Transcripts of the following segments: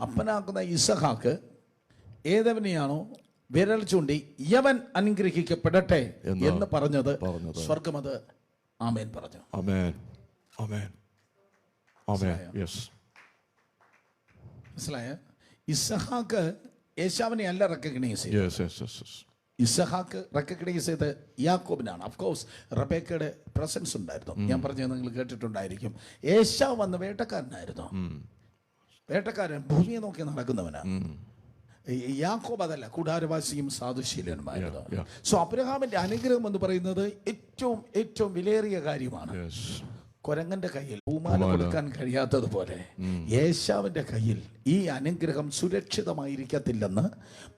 അപ്പനാക്കുന്ന ഇസഹാക്ക് ഏതവനെയാണോ വിരൽ ചൂണ്ടി യവൻ അനുഗ്രഹിക്കപ്പെടട്ടെ എന്ന് പറഞ്ഞത് സ്വർഗമത് സ്വർഗം അത് ആമേൻ പറഞ്ഞു. ആമേൻ. ആമേൻ. യെസ് മനസ്സിലായ? ഇസഹാക്ക് യേശാവിനെ അല്ല റെക്കഗ്നൈസ്. ഇസഹാക്ക് റെക്കഗ്നൈസ് ചെയ്ത് യാക്കോബിനാണ്. അഫ്കോഴ്സ് റബേക്കയുടെ പ്രസൻസ് ഉണ്ടായിരുന്നു. ഞാൻ പറഞ്ഞത് നിങ്ങൾ കേട്ടിട്ടുണ്ടായിരിക്കും. യേശാവ് വന്ന് വേട്ടക്കാരനായിരുന്നു. വേട്ടക്കാരൻ ഭൂമിയെ നോക്കി നടക്കുന്നവനാണ് ഈ യാക്കോബ് അതല്ല കൂടാരവാസിയും സാധുശീലനുമായിരുന്നു സോ അബ്രഹാമിന്റെ അനുഗ്രഹം എന്ന് പറയുന്നത് ഏറ്റവും ഏറ്റവും വിലയേറിയ കാര്യമാണ്. കൊരങ്ങന്റെ കയ്യിൽ പൂമാല കൊടുക്കാൻ കഴിയാത്തതുപോലെ യേശാവിന്റെ കയ്യിൽ ഈ അനുഗ്രഹം സുരക്ഷിതമായിരിക്കത്തില്ലെന്ന്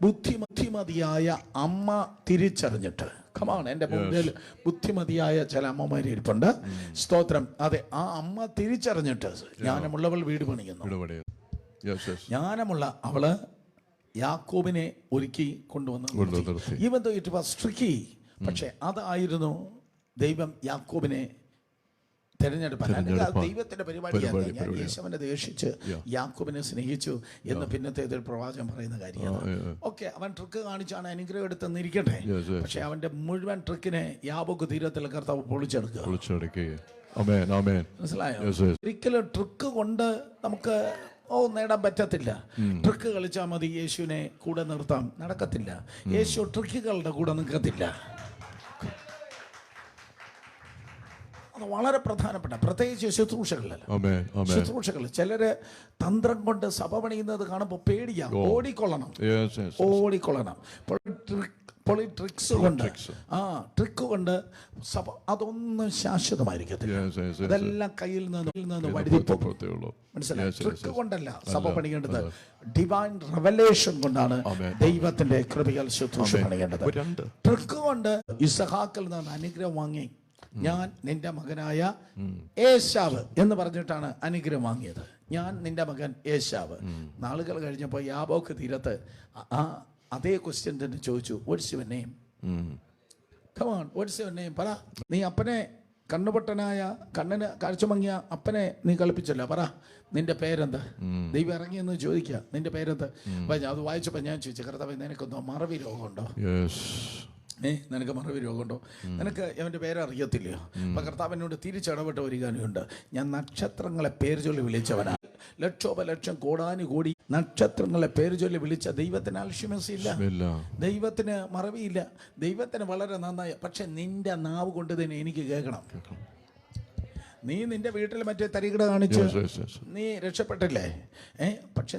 ബുദ്ധിമതിമതിയായ ബുദ്ധിമതിയായ അമ്മ തിരിച്ചറിഞ്ഞിട്ട്. കമാണ് എന്റെ മുമ്പിൽ ബുദ്ധിമതിയായ ചില അമ്മമാർ ഇരിപ്പുണ്ട്. സ്തോത്രം. അതെ ആ അമ്മ തിരിച്ചറിഞ്ഞിട്ട് ജ്ഞാനമുള്ളവൾ വീട് പണിയുന്നു. ജ്ഞാനമുള്ള അവൾ യാക്കോബിനെ ഒരുക്കി കൊണ്ടുവന്ന്. Even though it was tricky പക്ഷെ അതായിരുന്നു ദൈവം യാക്കോബിനെ തെരഞ്ഞെടുപ്പാൻ. അല്ലെങ്കിൽ അത് ദൈവത്തിന്റെ പരിപാടിയാണ്. പരിപാടി, ഞാൻ. യേശുവിനെ ദേഷിച്ച് യാക്കോബിനെ സ്നേഹിച്ചു എന്ന് പിന്നത്തെ ഇതൊരു പ്രവാചകം പറയുന്ന കാര്യമാണ്. ഓക്കെ അവൻ ട്രിക്ക് കാണിച്ചാണ് അനുഗ്രഹം എടുത്തെന്നിരിക്കട്ടെ. Yes, yes. പക്ഷെ അവന്റെ മുഴുവൻ ട്രിക്കിനെ യാബോക്ക് തീരത്തിൽ കർത്താവ് പൊളിച്ചെടുക്കുക. മനസ്സിലായോ. ഒരിക്കലും ട്രിക്ക് കൊണ്ട് നമുക്ക് ഓ നേടാൻ പറ്റത്തില്ല. ട്രിക്ക് കളിച്ചാൽ മതി യേശുവിനെ കൂടെ നിർത്താം. നടക്കത്തില്ല. യേശു ട്രിക്കുകളുടെ കൂടെ നിൽക്കത്തില്ല. അത് വളരെ പ്രധാനപ്പെട്ട പ്രത്യേകിച്ച്. Amen. ശുശ്രൂഷകൾ ചിലര് തന്ത്രം കൊണ്ട് സഭ പണിയുന്നത് കാണുമ്പോൾ പേടിയാ ഓടിക്കൊള്ളണം. ഓടിക്കൊള്ളണം. പൊളിട്രിക്സ് കൊണ്ട് ആ ട്രിക്ക് കൊണ്ട് സഭ അതൊന്നും ശാശ്വതമായിരിക്കത്തില്ല. അതെല്ലാം കയ്യിൽ നിന്ന് വഴുതിപ്പോകും മനസ്സിലായി? ട്രിക്ക് കൊണ്ടല്ല സഭ പണിയേണ്ടത്. ഡിവൈൻ റെവലേഷൻ കൊണ്ടാണ് ദൈവത്തിന്റെ കൃപകൾ ശുശ്രൂഷ പണിയേണ്ടത്. ട്രിക്ക് കൊണ്ട് ഇസഹാക്കിൽ നിന്ന് അനുഗ്രഹം വാങ്ങി. ഞാൻ നിന്റെ മകനായ ഏശാവ് എന്ന് പറഞ്ഞിട്ടാണ് അനുഗ്രഹം വാങ്ങിയത്. ഞാൻ നിന്റെ മകൻ ഏശാവ്. നാളുകൾ കഴിഞ്ഞപ്പോൾ യാബോക്ക് തീരത്ത് ആ അതേ ക്വസ്റ്റ്യൻ തന്നെ ചോദിച്ചു. What's your name. Come on what's your name പറ. നീ അപ്പനെ കണ്ണുപൊട്ടനായ കണ്ണിന് കാഴ്ച മങ്ങിയ അപ്പനെ നീ കളിപ്പിച്ചല്ലോ. പറ. നിന്റെ പേരെന്ത്? ദൈവം ഇറങ്ങിയെന്ന് ചോദിക്കുക നിന്റെ പേരെന്ത്? അത് വായിച്ചപ്പോൾ ഞാൻ ചോദിച്ചു കർത്താവ് നിനക്കൊന്നോ മറവി രോഗമുണ്ടോ. ഏ നിനക്ക് മറവി രോഗമുണ്ടോ? നിനക്ക് അവന്റെ പേരറിയത്തില്ലയോ അപ്പൊ കർത്താവിനോട് തിരിച്ചടപെട്ട ഒരു കാര്യമുണ്ട് ഞാൻ നക്ഷത്രങ്ങളെ പേര് ചൊല്ലി വിളിച്ചവനാണ് ലക്ഷോപലക്ഷം കോടാനു കോടി നക്ഷത്രങ്ങളെ പേര് ചൊല്ലി വിളിച്ച ദൈവത്തിന് അൽഷിമസില്ല ഇല്ല. ദൈവത്തിന് മറവിയില്ല. ദൈവത്തിന് വളരെ നന്നായി. പക്ഷെ നിന്റെ നാവ് കൊണ്ട് തന്നെ എനിക്ക് കേൾക്കണം. നീ നിന്റെ വീട്ടിൽ മറ്റേ തരികിട കാണിച്ച്. നീ രക്ഷപ്പെട്ടില്ലേ? ഏ? പക്ഷെ